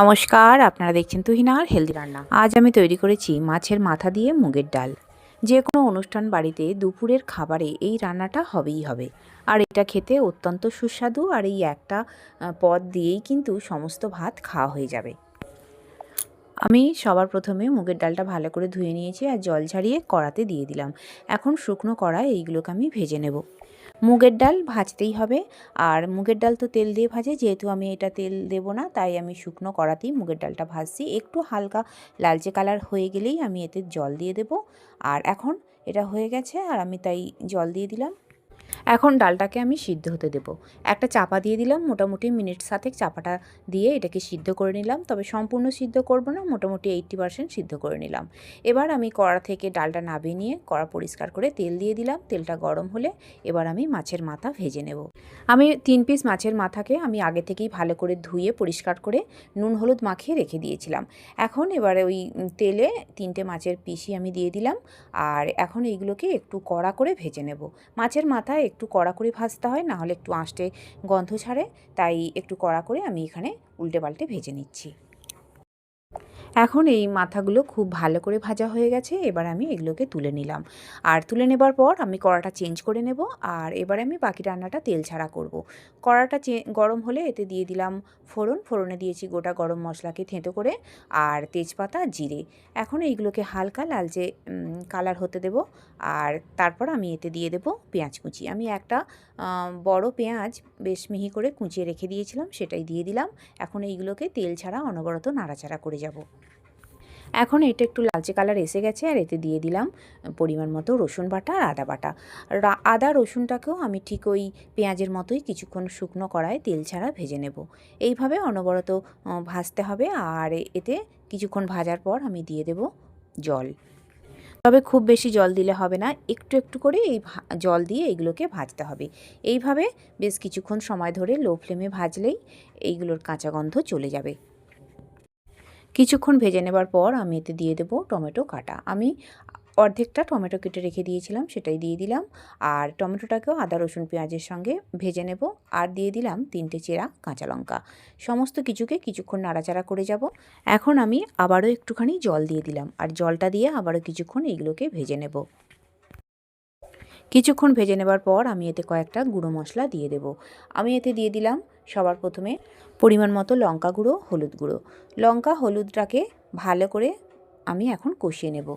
নমস্কার, আপনারা দেখছেন তুহিনার হেলদি রান্না। আজ আমি তৈরি করেছি মাছের মাথা দিয়ে মুগের ডাল। যে কোনো অনুষ্ঠান বাড়িতে দুপুরের খাবারে এই রান্নাটা হবেই হবে। আর এটা খেতে অত্যন্ত সুস্বাদু আর এই একটা পদ দিয়েই কিন্তু সমস্ত ভাত খাওয়া হয়ে যাবে। আমি সবার প্রথমে মুগের ডালটা ভালো করে ধুয়ে নিয়েছি আর জল ঝারিয়ে কড়াতে দিয়ে দিলাম। এখন শুকনো কড়ায় এইগুলোকে আমি ভেজে নেব। মুগের ডাল ভাজতেই হবে। আর মুগের ডাল তো তেল দিয়ে ভাজে, যেহেতু আমি এটা তেল দেব না, তাই আমি শুকনো কড়াতেই মুগের ডালটা ভাজছি। একটু হালকা লালচে কালার হয়ে গেলেই আমি এতে জল দিয়ে দেব। আর এখন এটা হয়ে গেছে, আর আমি তাই জল দিয়ে দিলাম। এখন ডালটাকে আমি সিদ্ধ হতে দেব। একটা চাপা দিয়ে দিলাম, মোটামুটি মিনিট সাথে চাপাটা দিয়ে এটাকে সিদ্ধ করে নিলাম। তবে সম্পূর্ণ সিদ্ধ করব না, মোটামুটি এইট্টি পার্সেন্ট সিদ্ধ করে নিলাম। এবার আমি কড়া থেকে ডালটা নাবিয়ে নিয়ে কড়া পরিষ্কার করে তেল দিয়ে দিলাম। তেলটা গরম হলে এবার আমি মাছের মাথা ভেজে নেব। আমি তিন পিস মাছের মাথাকে আমি আগে থেকেই ভালো করে ধুয়ে, পরিষ্কার করে নুন, হলুদ মাখিয়ে রেখে দিয়েছিলাম। এখন এবারে ওই তেলে তিনটে মাছের পিসি আমি দিয়ে দিলাম। আর এখন এইগুলোকে একটু কড়া করে ভেজে নেব। মাছের মাথা একটু কড়া করে ভাজতে হয় না হলে একটু আঁশটে গন্ধ ছাড়ে। তাই একটু কড়া করে আমি এখানে উল্টে পাল্টে ভেজে নিচ্ছি। এখন এই মাথাগুলো খুব ভালো করে ভাজা হয়ে গেছে, এবার আমি এগুলোকে তুলে নিলাম। আর তুলে নেবার পর আমি কড়াটা চেঞ্জ করে নেব, আর এবারে আমি বাকি রান্নাটা তেল ছাড়া করব। কড়াটা গরম হলে এতে দিয়ে দিলাম ফোড়ন, ফোড়নে দিয়েছি গোটা গরম মশলাকে থেঁতো করে, আর তেজপাতা, জিরে। এখন এইগুলোকে হালকা লালচে কালার হতে দেব, আর তারপর আমি এতে দিয়ে দেব পেঁয়াজ কুচি। আমি একটা বড় পেঁয়াজ বেশ মিহি করে কুচিয়ে রেখে দিয়েছিলাম, সেটাই দিয়ে দিলাম। এখন এইগুলোকে তেল ছাড়া অনবরত নাড়াচাড়া করে যাব। এখন এটা একটু লালচে কালার এসে গেছে আর এতে দিয়ে দিলাম পরিমাণ মতো রসুন বাটা আর আদা বাটা। আদা রসুনটাকেও আমি ঠিক ওই পেঁয়াজের মতোই কিছুক্ষণ শুকনো কড়ায় তেল ছাড়া ভেজে নেব। এইভাবে অনবরত ভাজতে হবে আর এতে কিছুক্ষণ ভাজার পর আমি দিয়ে দেব জল। তবে খুব বেশি জল দিলে হবে না, একটু একটু করে এই জল দিয়ে এইগুলোকে ভাজতে হবে। এইভাবে বেশ কিছুক্ষণ সময় ধরে লো ফ্লেমে ভাজলেই এইগুলোর কাঁচা গন্ধ চলে যাবে। কিছুক্ষণ ভেজে নেবার পর আমি এতে দিয়ে দেবো টমেটো কাটা। আমি অর্ধেকটা টমেটো কেটে রেখে দিয়েছিলাম, সেটাই দিয়ে দিলাম। আর টমেটোটাকেও আদা, রসুন, পেঁয়াজের সঙ্গে ভেজে নেব। আর দিয়ে দিলাম তিনটে চেরা কাঁচা লঙ্কা। সমস্ত কিছুকে কিছুক্ষণ নাড়াচাড়া করে যাব। এখন আমি আবারও একটুখানি জল দিয়ে দিলাম। আর জলটা দিয়ে আবারও কিছুক্ষণ এইগুলোকে ভেজে নেব। কিছুক্ষণ ভেজে নেবার পর আমি এতে কয়েকটা গুঁড়ো মশলা দিয়ে দেব। আমি এতে দিয়ে দিলাম সবার প্রথমে পরিমাণ মতো লঙ্কা গুঁড়ো, হলুদ গুঁড়ো। লঙ্কা, হলুদটাকে ভালো করে আমি এখন কষিয়ে নেব।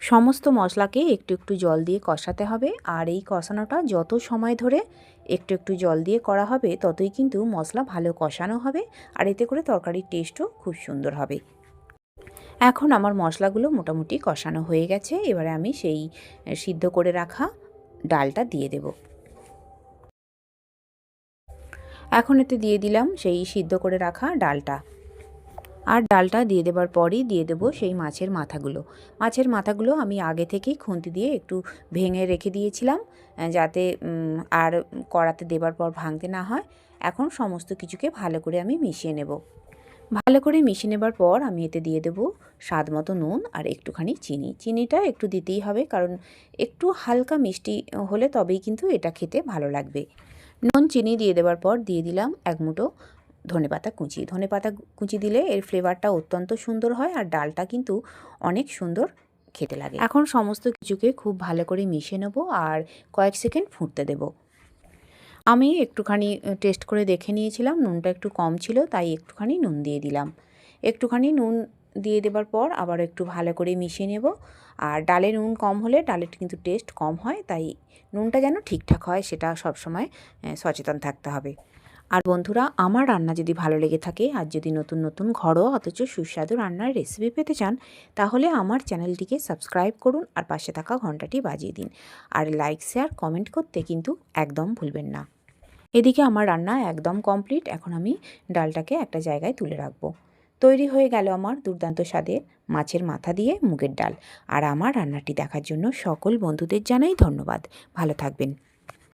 সমস্ত মশলাকে একটু একটু জল দিয়ে কষাতে হবে। আর এই কষানোটা যত সময় ধরে একটু একটু জল দিয়ে করা হবে, ততই কিন্তু মশলা ভালো কষানো হবে। আর এতে করে তরকারির টেস্টও খুব সুন্দর হবে। এখন আমার মশলাগুলো মোটামুটি কষানো হয়ে গেছে। এবারে আমি সেই সিদ্ধ করে রাখা ডালটা দিয়ে দেব। এখন এতে দিয়ে দিলাম সেই সিদ্ধ করে রাখা ডালটা। আর ডালটা দিয়ে দেবার পরই দিয়ে দেব সেই মাছের মাথাগুলো। মাছের মাথাগুলো আমি আগে থেকেই খুন্তি দিয়ে একটু ভেঙে রেখে দিয়েছিলাম যাতে আর কড়াতে দেবার পর ভাঙতে না হয়। এখন সমস্ত কিছুকে ভালো করে আমি মিশিয়ে নেব। ভালো করে মিশিয়ে নেবার পর আমি এতে দিয়ে দেবো স্বাদ মতো নুন আর একটুখানি চিনি। চিনিটা একটু দিতেই হবে কারণ একটু হালকা মিষ্টি হলে তবেই কিন্তু এটা খেতে ভালো লাগবে। নুন, চিনি দিয়ে দেওয়ার পর দিয়ে দিলাম এক মুঠো ধনেপাতা কুচি। ধনেপাতা কুচি দিলে এর ফ্লেভারটা অত্যন্ত সুন্দর হয় আর ডালটা কিন্তু অনেক সুন্দর খেতে লাগে। এখন সমস্ত কিছুকে খুব ভালো করে মিশিয়ে নেব আর কয়েক সেকেন্ড ফুটতে দেব। আমি একটুখানি টেস্ট করে দেখে নিয়েছিলাম নুনটা একটু কম ছিল তাই একটুখানি নুন দিয়ে দিলাম। একটুখানি নুন দিয়ে দেবার পর আবার একটু ভালো করে মিশিয়ে নেব। আর ডালে নুন কম হলে ডালের কিন্তু টেস্ট কম হয় তাই নুনটা যেন ঠিকঠাক হয় সেটা সবসময় আহ, সচেতন থাকতে হবে। আর বন্ধুরা আমার রান্না যদি ভালো লেগে থাকে আর যদি নতুন নতুন ঘরোয়া অথচ সুস্বাদু রান্নার রেসিপি পেতে চান তাহলে আমার চ্যানেলটিকে সাবস্ক্রাইব করুন আর পাশে থাকা ঘন্টাটি বাজিয়ে দিন। আর লাইক শেয়ার কমেন্ট করতে কিন্তু একদম ভুলবেন না। এদিকে আমার রান্না একদম কমপ্লিট। এখন আমি ডালটাকে একটা জায়গায় তুলে রাখব। তৈরি হয়ে গেল আমার দুর্দান্ত স্বাদের মাছের মাথা দিয়ে মুগের ডাল। আর আমার রান্নাটি দেখার জন্য সকল বন্ধুদের জানাই ধন্যবাদ। ভালো থাকবেন।